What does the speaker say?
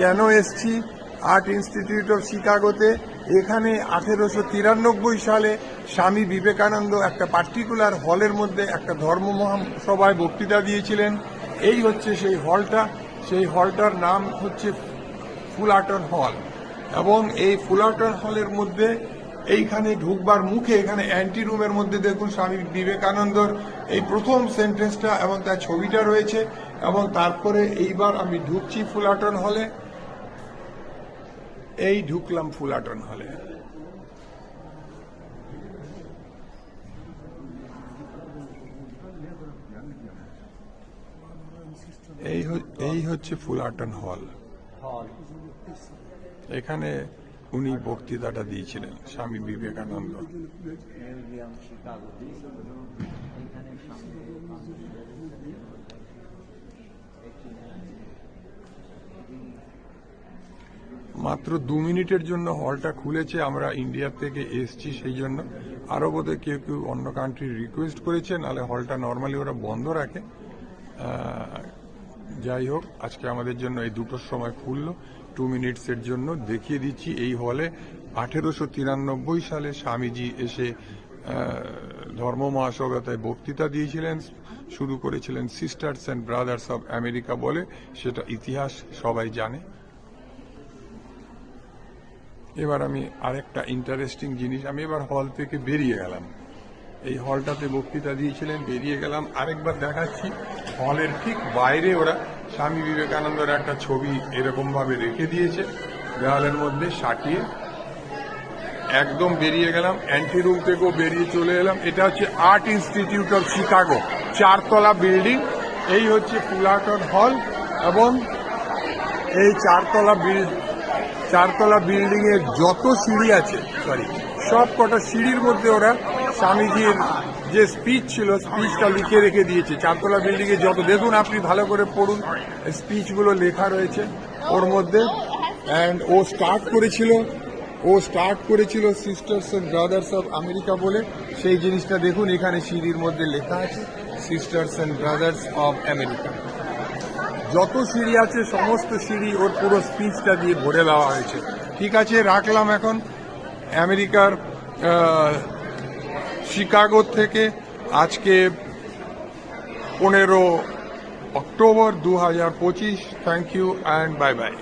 কেন এসছি? Art institute of শিকাগোতে এখানে আঠেরোশো তিরানব্বই সালে স্বামী বিবেকানন্দ একটা পার্টিকুলার হলের মধ্যে একটা ধর্ম মহাসভায় বক্তৃতা দিয়েছিলেন। এই হচ্ছে সেই হলটা সেই হলটার নাম হচ্ছে ফুলাটন হল এবং এই ফুলাটন হলের মধ্যে এইখানে ঢুকবার মুখে এখানে অ্যান্টি রুমের মধ্যে দেখুন স্বামী বিবেকানন্দর এই প্রথম সেন্টেন্সটা এবং তার ছবিটা রয়েছে। এবং তারপরে এইবার আমি ঢুকছি ফুলাটন হলে এই ঢুকলাম ফুলাটন হলে। এই এই হচ্ছে ফুলাটন হল। এখানে উনি বক্তৃতাটা দিয়েছিলেন, স্বামী বিবেকানন্দ। মাত্র দু মিনিটের জন্য হলটা খুলেছে, আমরা ইন্ডিয়া থেকে এসছি সেই জন্য। আরও বোধহয় কেউ কেউ অন্য কান্ট্রি রিকোয়েস্ট করেছে, নাহলে হলটা নর্মালি ওরা বন্ধ রাখে। যাই হোক, আজকে আমাদের জন্য এই দুটোর সময় খুললো। টু মিনিটসের জন্য দেখিয়ে দিচ্ছি এই হলে আঠেরোশো তিরানব্বই সালে স্বামীজি এসে ধর্ম মহাসভাতায় বক্তৃতা দিয়েছিলেন, শুরু করেছিলেন sisters and brothers of America বলে, সেটা ইতিহাস সবাই জানে। এবার আমি আরেকটা ইন্টারেস্টিং জিনিস, আমি এবার হল থেকে বেরিয়ে গেলাম। এই হলটাতে বক্তৃতা দিয়েছিলেন, বেরিয়ে গেলাম। আরেকবার দেখাচ্ছি হলের ঠিক বাইরে ওরা স্বামী বিবেকানন্দের একটা ছবি এরকম ভাবে রেখে দিয়েছে। দেওয়ালের মধ্যে সাটিয়ে একদম বেরিয়ে গেলাম। অ্যান্টি রুম থেকেও বেরিয়ে চলে এলাম। এটা হচ্ছে আর্ট ইনস্টিটিউট অফ শিকাগো চারতলা বিল্ডিং এই হচ্ছে ফুলাটন হল এবং এই চারতলা বিল্ডিং চারতলা বিল্ডিং এর যত সিঁড়ি আছে সরি সব কটা সিঁড়ির মধ্যে ওরা স্বামীজির যে স্পিচ ছিল স্পিচটা লিখে রেখে দিয়েছে। চারতলা বিল্ডিং এ যত, দেখুন আপনি ভালো করে পড়ুন স্পিচগুলো লেখা রয়েছে ওর মধ্যে। অ্যান্ড ও স্টার্ট করেছিল, ও স্টার্ট করেছিল sisters and brothers of America বলে। সেই জিনিসটা দেখুন, এখানে সিঁড়ির মধ্যে লেখা আছে sisters and brothers of America যত সিঁড়ি আছে, সমস্ত সিঁড়ি ওর পুরো স্পিচটা দিয়ে ভরে দেওয়া হয়েছে। ঠিক আছে, রাখলাম এখন আমেরিকার শিকাগো থেকে। আজকে পনেরো অক্টোবর দু হাজার পঁচিশ। Thank you and bye bye